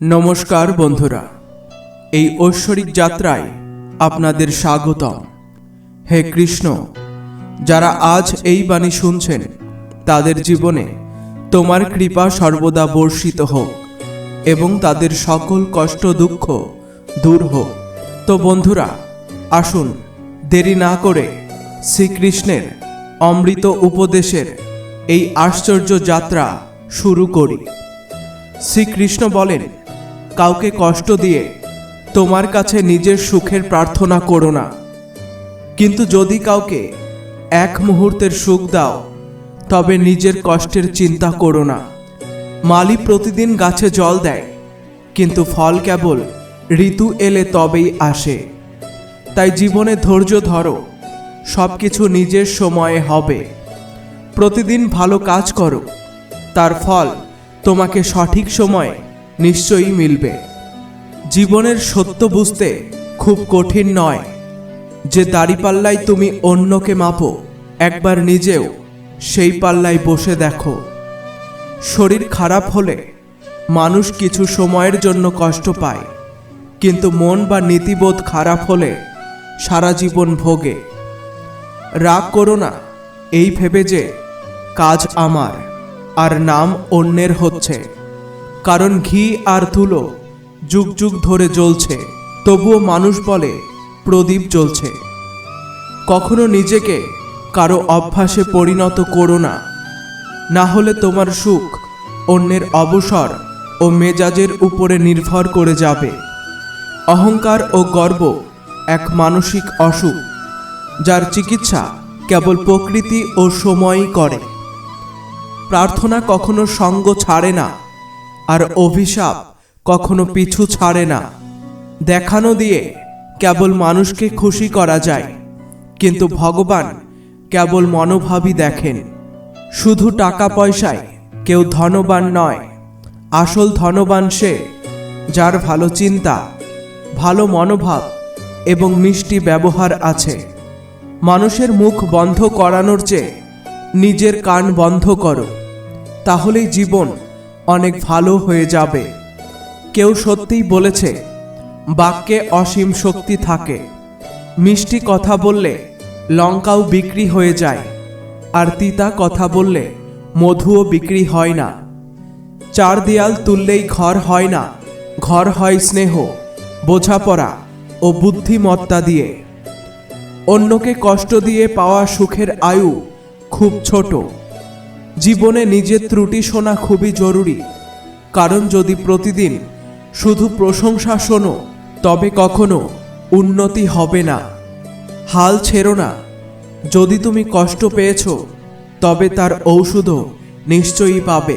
নমস্কার বন্ধুরা, এই ঐশ্বরিক যাত্রায় আপনাদের স্বাগতম। হে কৃষ্ণ, যারা আজ এই বাণী শুনছেন, তাদের জীবনে তোমার কৃপা সর্বদা বর্ষিত হোক এবং তাদের সকল কষ্ট দুঃখ দূর হোক। তো বন্ধুরা, আসুন দেরি না করে শ্রীকৃষ্ণের অমৃত উপদেশের এই আশ্চর্য যাত্রা শুরু করি। শ্রীকৃষ্ণ বলেন কাউকে কষ্ট দিয়ে তোমার কাছে নিজের সুখের প্রার্থনা করো না। কিন্তু যদি কাউকে এক মুহূর্তের সুখ দাও, তবে নিজের কষ্টের চিন্তা করো না। মালি প্রতিদিন গাছে জল দেয়, কিন্তু ফল কেবল ঋতু এলে তবেই আসে। তাই জীবনে ধৈর্য ধরো সব কিছু নিজের সময়ে হবে। প্রতিদিন ভালো কাজ করো, তার ফল তোমাকে সঠিক সময়ে নিশ্চয়ই মিলবে। জীবনের সত্য বুঝতে খুব কঠিন নয় যে দাড়িপাল্লায় তুমি অন্যকে মাপো, একবার নিজেও সেই পাল্লায় বসে দেখো। শরীর খারাপ হলে মানুষ কিছু সময়ের জন্য কষ্ট পায়, কিন্তু মন বা নীতিবোধ খারাপ হলে সারা জীবন ভোগে। রাগ করো না, এই ভেবে যে কাজ আমার, আর নাম অন্যের হচ্ছে। কারণ ঘি আর ধুলো যুগ যুগ ধরে জ্বলছে। তবুও মানুষ বলে প্রদীপ জ্বলছে। কখনো নিজেকে কারও অভ্যাসে পরিণত করো না। না হলে তোমার সুখ অন্যের অবসর ও মেজাজের উপরে নির্ভর করে যাবে। অহংকার ও গর্ব এক মানসিক অসুখ, যার চিকিৎসা কেবল প্রকৃতি ও সময়ই করে। প্রার্থনা কখনো সঙ্গ ছাড়ে না। আর অভিশাপ কখনো পিছু ছাড়ে না। দেখানো দিয়ে কেবল মানুষকে খুশি করা যায়, কিন্তু ভগবান কেবল মনোভাবই দেখেন। শুধু টাকা পয়সায় কেউ ধনবান নয়, আসল ধনবান সে যার ভালো চিন্তা, ভালো মনোভাব এবং মিষ্টি ব্যবহার আছে। মানুষের মুখ বন্ধ করানোর চেয়ে নিজের কান বন্ধ করো, তাহলেই জীবন অনেক ভালো হয়ে যাবে। কেউ সত্যিই বলেছে, বাক্যে অসীম শক্তি থাকে। মিষ্টি কথা বললে লঙ্কাও বিক্রি হয়ে যায়, আর তিতা কথা বললে মধুও বিক্রি হয় না। চার দেয়াল তুললেই ঘর হয় না, ঘর হয় স্নেহ, বোঝাপড়া ও বুদ্ধিমত্তা দিয়ে। অন্যকে কষ্ট দিয়ে পাওয়া সুখের আয়ু খুব ছোট। জীবনে নিজের ত্রুটি শোনা খুবই জরুরি। কারণ যদি প্রতিদিন শুধু প্রশংসা শোনো, তবে কখনো উন্নতি হবে না। হাল ছেড়ো না। যদি তুমি কষ্ট পেয়েছ, তবে তার ঔষধও নিশ্চয়ই পাবে।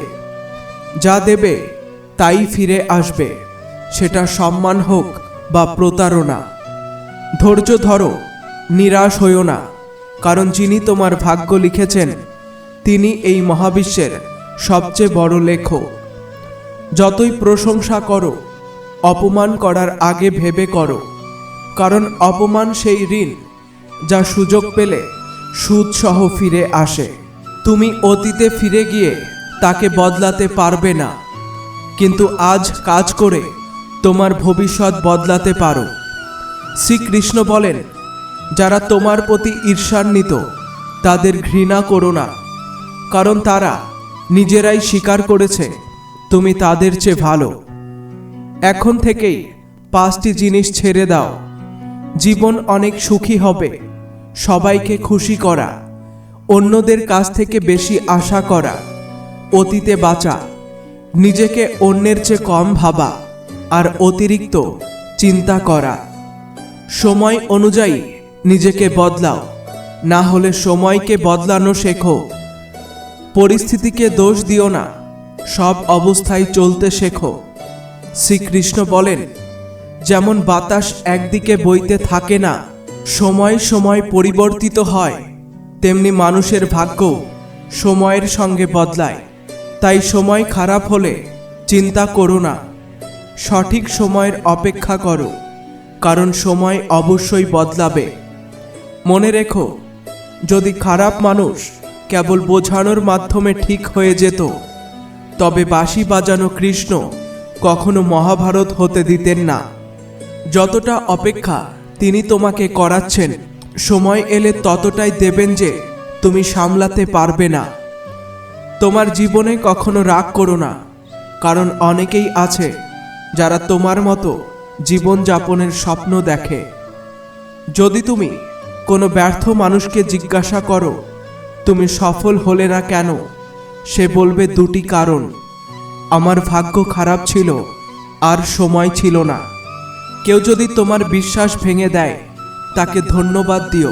যা দেবে, তাই ফিরে আসবে। সেটা সম্মান হোক বা প্রতারণা। ধৈর্য ধরো, নিরাশ হইও না। কারণ যিনি তোমার ভাগ্য লিখেছেন তিনি এই মহাবিশ্বের সবচেয়ে বড় লেখক। যতই প্রশংসা করো, অপমান করার আগে ভেবে করো, কারণ অপমান সেই ঋণ যা সুযোগ পেলে সুদসহ ফিরে আসে। তুমি অতীতে ফিরে গিয়ে তাকে বদলাতে পারবে না, কিন্তু আজ কাজ করে তোমার ভবিষ্যৎ বদলাতে পারো। শ্রীকৃষ্ণ বলেন, যারা তোমার প্রতি ঈর্ষান্বিত, তাদের ঘৃণা করো না। কারণ তারা নিজেরাই স্বীকার করেছে, তুমি তাদের চেয়ে ভালো। এখন থেকেই পাঁচটি জিনিস ছেড়ে দাও। জীবন অনেক সুখী হবে। সবাইকে খুশি করা। অন্যদের কাছ থেকে বেশি আশা করা। অতীতে বাঁচা। নিজেকে অন্যের চেয়ে কম ভাবা আর অতিরিক্ত চিন্তা করা। সময় অনুযায়ী নিজেকে বদলাও। না হলে সময়কে বদলানো শেখো। পরিস্থিতিকে দোষ দিও না। সব অবস্থায় চলতে শেখো। শ্রীকৃষ্ণ বলেন, যেমন বাতাস একদিকে বইতে থাকে না, সময় সময় পরিবর্তিত হয়, তেমনি মানুষের ভাগ্য সময়ের সঙ্গে বদলায়। তাই সময় খারাপ হলে চিন্তা করো না, সঠিক সময়ের অপেক্ষা করো, কারণ সময় অবশ্যই বদলাবে। মনে রেখো, যদি খারাপ মানুষ কেবল বোঝানোর মাধ্যমে ঠিক হয়ে যেত। তবে বাঁশি বাজানো কৃষ্ণ কখনো মহাভারত হতে দিতেন না। যতটা অপেক্ষা তিনি তোমাকে করাচ্ছেন, সময় এলে ততটাই দেবেন যে তুমি সামলাতে পারবে না। তোমার জীবনে কখনো রাগ করো না, কারণ অনেকেই আছে যারা তোমার মতো জীবন যাপনের স্বপ্ন দেখে। যদি তুমি কোনো ব্যর্থ মানুষকে জিজ্ঞাসা করো তুমি সফল হলে না কেন? সে বলবে দুটি কারণ। আমার ভাগ্য খারাপ ছিল, আর সময় ছিল না। কেউ যদি তোমার বিশ্বাস ভেঙে দেয়, তাকে ধন্যবাদ দিও,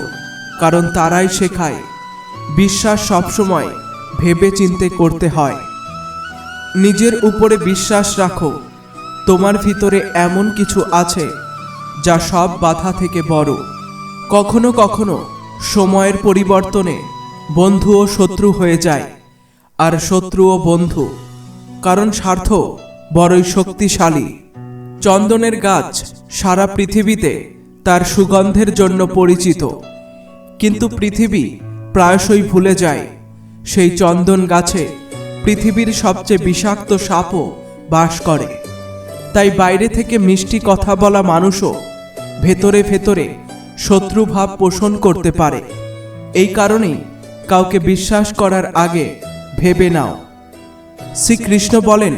কারণ তারাই শেখায়। বিশ্বাস সবসময় ভেবে চিনতে করতে হয়। নিজের উপরে বিশ্বাস রাখো, তোমার ভিতরে এমন কিছু আছে, যা সব বাধা থেকে বড়। কখনো কখনো সময়ের পরিবর্তনে বন্ধু ও শত্রু হয়ে যায়। আর শত্রু ও বন্ধু। কারণ স্বার্থ বড়ই শক্তিশালী। চন্দনের গাছ সারা পৃথিবীতে তার সুগন্ধের জন্য পরিচিত। কিন্তু পৃথিবী প্রায়শই ভুলে যায়। সেই চন্দন গাছে পৃথিবীর সবচেয়ে বিষাক্ত সাপও বাস করে। তাই বাইরে থেকে মিষ্টি কথা বলা মানুষও ভেতরে ভেতরে শত্রুভাব পোষণ করতে পারে। এই কারণেই কাউকে বিশ্বাস করার আগে ভেবে নাও। শ্রীকৃষ্ণ বলেন,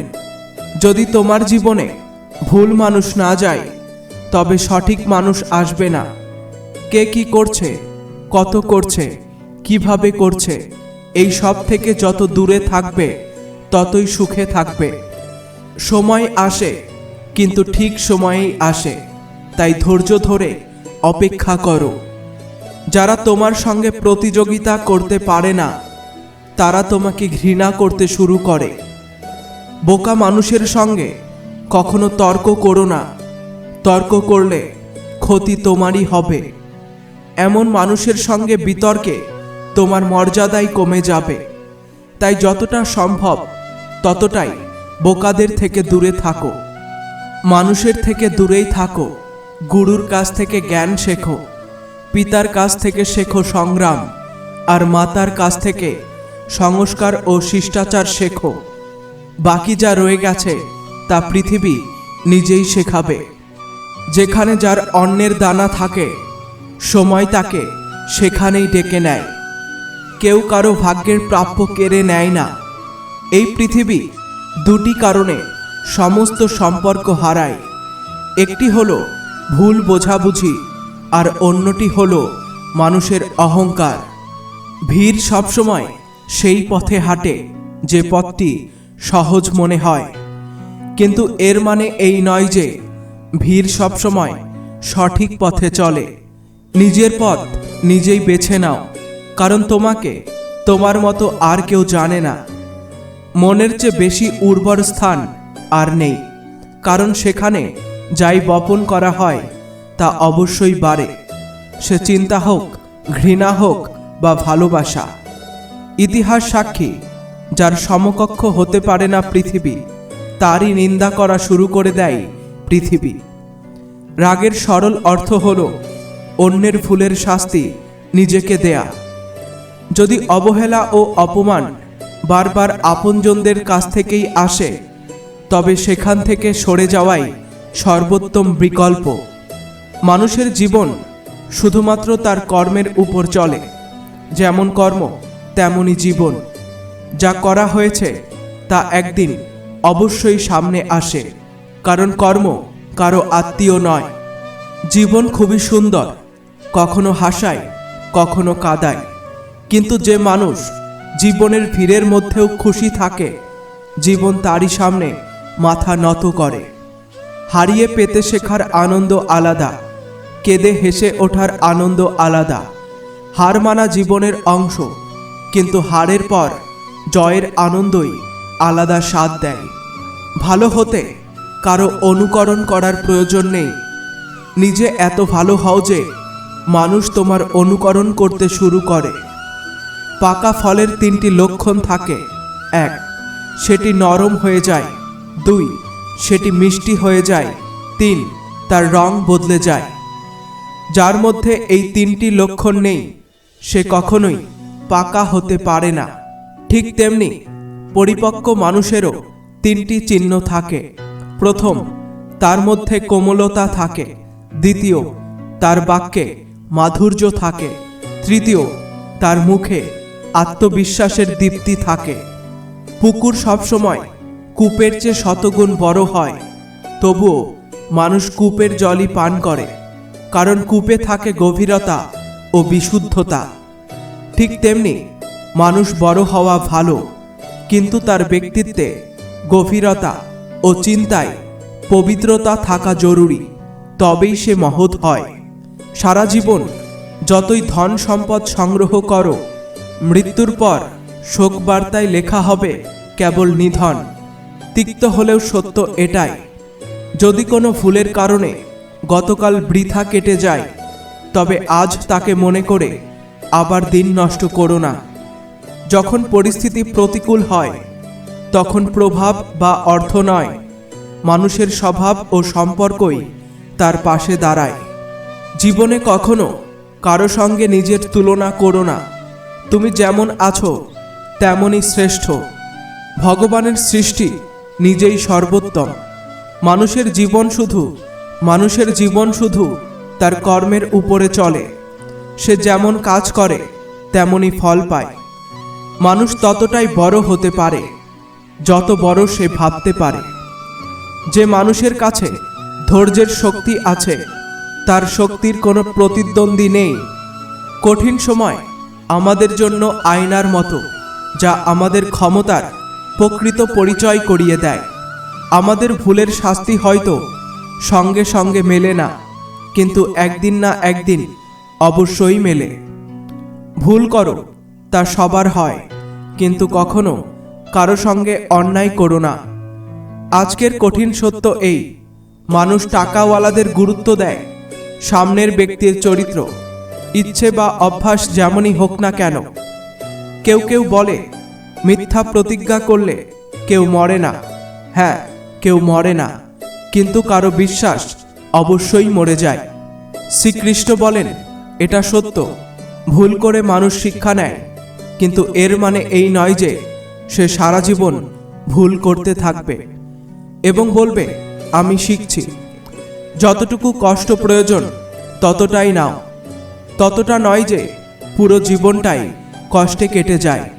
যদি তোমার জীবনে ভুল মানুষ না যায়, তবে সঠিক মানুষ আসবে না। কে কি করছে, কত করছে, কীভাবে করছে, এই সব থেকে যত দূরে থাকবে, ততই সুখে থাকবে। সময় আসে, কিন্তু ঠিক সময়েই আসে। তাই ধৈর্য ধরে অপেক্ষা করো। যারা তোমার সঙ্গে প্রতিযোগিতা করতে পারে না, তারা তোমাকে ঘৃণা করতে শুরু করে। বোকা মানুষের সঙ্গে কখনো তর্ক করো না। তর্ক করলে ক্ষতি তোমারই হবে। এমন মানুষের সঙ্গে বিতর্কে তোমার মর্যাদাই কমে যাবে। তাই যতটা সম্ভব ততটাই বোকাদের থেকে দূরে থাকো। মানুষের থেকে দূরেই থাকো। গুরুর কাছ থেকে জ্ঞান শেখো। পিতার কাছ থেকে শেখো সংগ্রাম, আর মাতার কাছ থেকে সংস্কার ও শিষ্টাচার শেখো। বাকি যা রয়ে গেছে, তা পৃথিবী নিজেই শেখাবে। যেখানে যার অন্যের দানা থাকে, সময় তাকে সেখানেই ডেকে নেয়। কেউ কারও ভাগ্যের প্রাপ্য কেড়ে নেয় না। এই পৃথিবী দুটি কারণে সমস্ত সম্পর্ক হারায়। একটি হলো ভুল বোঝাবুঝি আর অন্যটি হলো মানুষের অহংকার। ভিড় সবসময় সেই পথে হাঁটে যে পথটি সহজ মনে হয়। কিন্তু এর মানে এই নয় যে ভিড় সবসময় সঠিক পথে চলে। নিজের পথ নিজেই বেছে নাও, কারণ তোমাকে, তোমার মতো আর কেউ জানে না। মনের চেয়ে বেশি উর্বর স্থান আর নেই, কারণ সেখানে যাই বপন করা হয় তা অবশ্যই বাড়ে। সে চিন্তা হোক, ঘৃণা হোক বা ভালোবাসা। ইতিহাস সাক্ষী, যার সমকক্ষ হতে পারে না পৃথিবী, তারই নিন্দা করা শুরু করে দেয় পৃথিবী। রাগের সরল অর্থ হল, অন্যের ফুলের শাস্তি নিজেকে দেয়া। যদি অবহেলা ও অপমান বারবার আপনজনদের কাছ থেকেই আসে, তবে সেখান থেকে সরে যাওয়াই সর্বোত্তম বিকল্প। মানুষের জীবন শুধুমাত্র তার কর্মের উপর চলে। যেমন কর্ম তেমনই জীবন। যা করা হয়েছে, তা একদিন অবশ্যই সামনে আসে। কারণ কর্ম কারও আত্মীয় নয়। জীবন খুবই সুন্দর, কখনো হাসায়, কখনো কাদায়। কিন্তু যে মানুষ জীবনের ভিড়ের মধ্যেও খুশি থাকে, জীবন তারই সামনে মাথা নত করে। হারিয়ে পেতে শেখার আনন্দ আলাদা। কেঁদে হেসে ওঠার আনন্দ আলাদা। হার মানা জীবনের অংশ, কিন্তু হারের পর জয়ের আনন্দই আলাদা স্বাদ দেয়। ভালো হতে কারও অনুকরণ করার প্রয়োজন নেই। নিজে এত ভালো হও যে মানুষ তোমার অনুকরণ করতে শুরু করে। পাকা ফলের তিনটি লক্ষণ থাকে। এক, সেটি নরম হয়ে যায়। দুই, সেটি মিষ্টি হয়ে যায়। তিন, তার রং বদলে যায়। যার মধ্যে এই তিনটি লক্ষণ নেই, সে কখনোই পাকা হতে পারে না। ঠিক তেমনি পরিপক্ক মানুষেরও তিনটি চিহ্ন থাকে। প্রথম, তার মধ্যে কোমলতা থাকে। দ্বিতীয়, তার বাক্যে মাধুর্য থাকে। তৃতীয়, তার মুখে আত্মবিশ্বাসের দীপ্তি থাকে। পুকুর সবসময় কূপের চেয়ে শতগুণ বড় হয়, তবুও মানুষ কূপের জলই পান করে। কারণ কূপে থাকে গভীরতা ও বিশুদ্ধতা। ঠিক তেমনি মানুষ বড় হওয়া ভালো, কিন্তু তার ব্যক্তিত্বে গভীরতা ও চিন্তায় পবিত্রতা থাকা জরুরি, তবেই সে মহৎ হয়। সারা জীবন যতই ধন সম্পদ সংগ্রহ করো, মৃত্যুর পর শোকবার্তায় লেখা হবে কেবল নিধন। তিক্ত হলেও সত্য এটাই, যদি কোনো ভুলের কারণে গতকাল বৃথা কেটে যায়। তবে আজ তাকে মনে করে, আবার দিন নষ্ট করো না। যখন পরিস্থিতি প্রতিকূল হয়, তখন প্রভাব বা অর্থ নয়, মানুষের স্বভাব ও সম্পর্কই তার পাশে দাঁড়ায়। জীবনে কখনো কারও সঙ্গে নিজের তুলনা করো না। তুমি যেমন আছো, তেমনই শ্রেষ্ঠ। ভগবানের সৃষ্টি নিজেই সর্বোত্তম। মানুষের জীবন শুধু মানুষের জীবন শুধু তার কর্মের উপরে চলে। সে যেমন কাজ করে, তেমনই ফল পায়। মানুষ ততটাই বড় হতে পারে, যত বড় সে ভাবতে পারে। যে মানুষের কাছে ধৈর্যের শক্তি আছে, তার শক্তির কোনো প্রতিদ্বন্দ্বী নেই। কঠিন সময় আমাদের জন্য আয়নার মতো, যা আমাদের ক্ষমতার প্রকৃত পরিচয় করিয়ে দেয়। আমাদের ভুলের শাস্তি হয়তো সঙ্গে সঙ্গে মেলে না, কিন্তু একদিন না একদিন অবশ্যই মেলে। ভুল করো, তা সবার হয়, কিন্তু কখনো কারও সঙ্গে অন্যায় করো না। আজকের কঠিন সত্য এই, মানুষ টাকাওয়ালাদের গুরুত্ব দেয়, সামনের ব্যক্তির চরিত্র, ইচ্ছে বা অভ্যাস যেমনই হোক না কেন। কেউ কেউ বলে, মিথ্যা প্রতিজ্ঞা করলে কেউ মরে না। হ্যাঁ কেউ মরে না। কিন্তু কারও বিশ্বাস অবশ্যই মরে যায়। শ্রীকৃষ্ণ বলেন, এটা সত্য। ভুল করে মানুষ শিক্ষা নেয়। কিন্তু এর মানে এই নয় যে সে সারা জীবন ভুল করতে থাকবে। এবং বলবে, আমি শিখছি। যতটুকু কষ্ট প্রয়োজন, ততটাই নাও। ততটা নয় যে পুরো জীবনটাই কষ্টে কেটে যায়।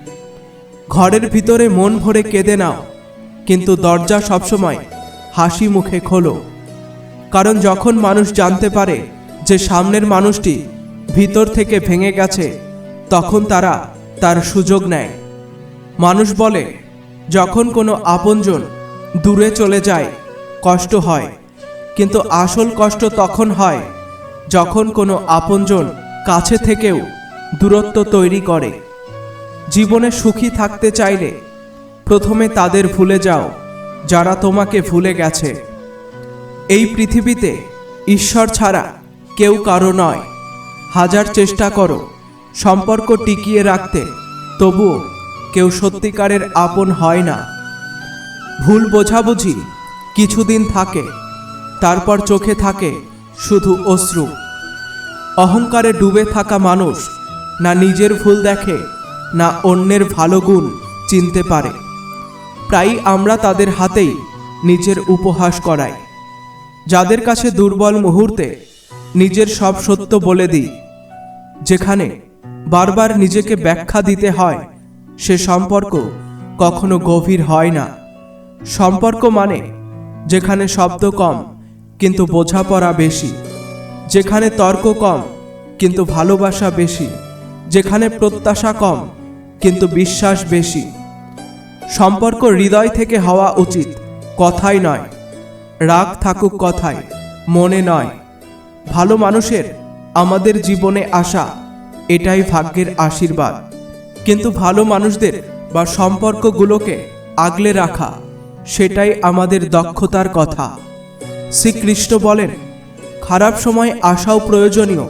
ঘরের ভিতরে মন ভরে কেঁদে নাও। কিন্তু দরজা সবসময় হাসি মুখে খোলো। কারণ যখন মানুষ জানতে পারে যে সামনের মানুষটি ভিতর থেকে ভেঙে গেছে, তখন তারা তার সুযোগ নেয়। মানুষ বলে, যখন কোনো আপনজন দূরে চলে যায়, কষ্ট হয়। কিন্তু আসল কষ্ট তখন হয় যখন কোনো আপনজন কাছে থেকেও দূরত্ব তৈরি করে। জীবনে সুখী থাকতে চাইলে প্রথমে তাদের ভুলে যাও। যারা তোমাকে ভুলে গেছে। এই পৃথিবীতে ঈশ্বর ছাড়া কেউ কারও নয়। হাজার চেষ্টা করো, সম্পর্ক টিকিয়ে রাখতে, তবুও কেউ সত্যিকারের আপন হয় না। ভুল বোঝাবুঝি কিছুদিন থাকে, তারপর চোখে থাকে শুধু অশ্রু। অহংকারে ডুবে থাকা মানুষ না নিজের ভুল দেখে, না অন্যের ভালো গুণ চিনতে পারে। প্রায়ই আমরা তাদের হাতেই নিজের উপহাস করাই। যাদের কাছে দুর্বল মুহূর্তে নিজের সব সত্য বলে দিই, যেখানে বারবার নিজেকে ব্যাখ্যা দিতে হয়, সে সম্পর্ক কখনো গভীর হয় না। সম্পর্ক মানে যেখানে শব্দ কম কিন্তু বোঝাপড়া বেশি, যেখানে তর্ক কম কিন্তু ভালোবাসা বেশি, যেখানে প্রত্যাশা কম কিন্তু বিশ্বাস বেশি। সম্পর্ক হৃদয় থেকে হওয়া উচিত, কথাই নয়। রাগ থাকুক কথায়, মনে নয়। ভালো মানুষের আমাদের জীবনে আসা, এটাই ভাগ্যের আশীর্বাদ। কিন্তু ভালো মানুষদের বা সম্পর্কগুলোকে আগলে রাখা, সেটাই আমাদের দক্ষতার কথা। শ্রীকৃষ্ণ বলেন, খারাপ সময় আসাও প্রয়োজনীয়,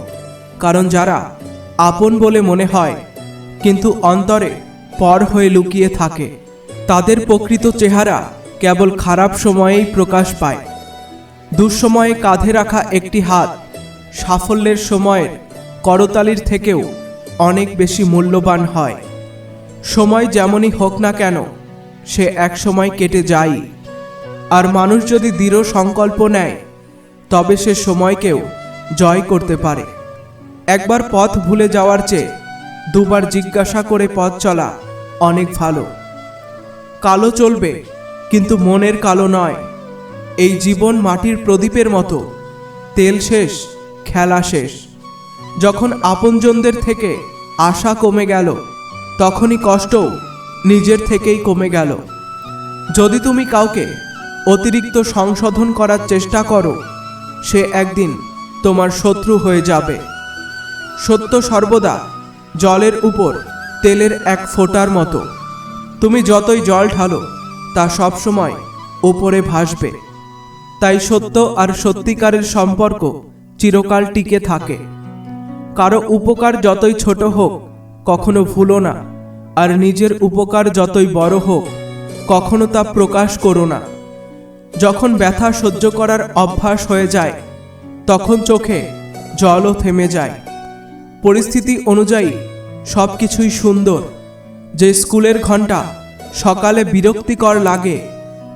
কারণ যারা আপন বলে মনে হয়, কিন্তু অন্তরে পর হয়ে লুকিয়ে থাকে। তাদের প্রকৃত চেহারা কেবল খারাপ সময়েই প্রকাশ পায়। দুঃসময়ে কাঁধে রাখা একটি হাত সাফল্যের সময়ের করতালির থেকেও অনেক বেশি মূল্যবান হয়। সময় যেমনই হোক না কেন, সে এক সময় কেটে যায় আর মানুষ যদি দৃঢ় সংকল্প নেয়, তবে সে সময়কেও জয় করতে পারে। একবার পথ ভুলে যাওয়ার চেয়ে দুবার জিজ্ঞাসা করে পথ চলা অনেক ভালো। কালো চলবে, কিন্তু মনের কালো নয়। এই জীবন মাটির প্রদীপের মতো। তেল শেষ, খেলা শেষ। যখন আপনজনদের থেকে আশা কমে গেল, তখনই কষ্টও নিজের থেকেই কমে গেল। যদি তুমি কাউকে অতিরিক্ত সংশোধন করার চেষ্টা করো, সে একদিন তোমার শত্রু হয়ে যাবে। সত্য সর্বদা জলের উপর, তেলের এক ফোঁটার মতো। তুমি যতই জল ঢালো, তা সবসময় ওপরে ভাসবে। তাই সত্য আর সত্যিকারের সম্পর্ক চিরকাল টিকে থাকে। কারও উপকার যতই ছোট হোক, কখনো ভুলো না। আর নিজের উপকার যতই বড় হোক, কখনো তা প্রকাশ করো না। যখন ব্যথা সহ্য করার অভ্যাস হয়ে যায়, তখন চোখে জলও থেমে যায়। পরিস্থিতি অনুযায়ী সব কিছুই সুন্দর। যে স্কুলের ঘণ্টা সকালে বিরক্তিকর লাগে,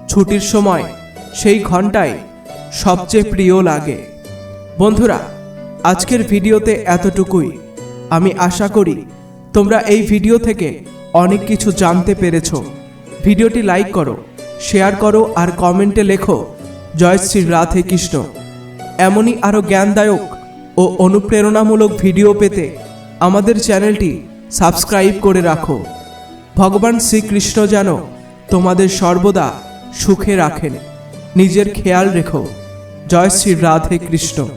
ছুটির সময় সেই ঘন্টায় সবচেয়ে প্রিয় লাগে। বন্ধুরা, আজকের ভিডিওতে এতটুকুই। আমি আশা করি তোমরা এই ভিডিও থেকে অনেক কিছু জানতে পেরেছ। ভিডিওটি লাইক করো, শেয়ার করো আর কমেন্টে লেখো, জয় শ্রী রাধে কৃষ্ণ। এমনই আরও জ্ঞানদায়ক ও অনুপ্রেরণামূলক ভিডিও পেতে আমাদের চ্যানেলটি সাবস্ক্রাইব করে রাখো। ভগবান শ্রীকৃষ্ণ যেন তোমাদের সর্বদা সুখে রাখেন। নিজের খেয়াল রেখো। জয় শ্রী রাধে কৃষ্ণ।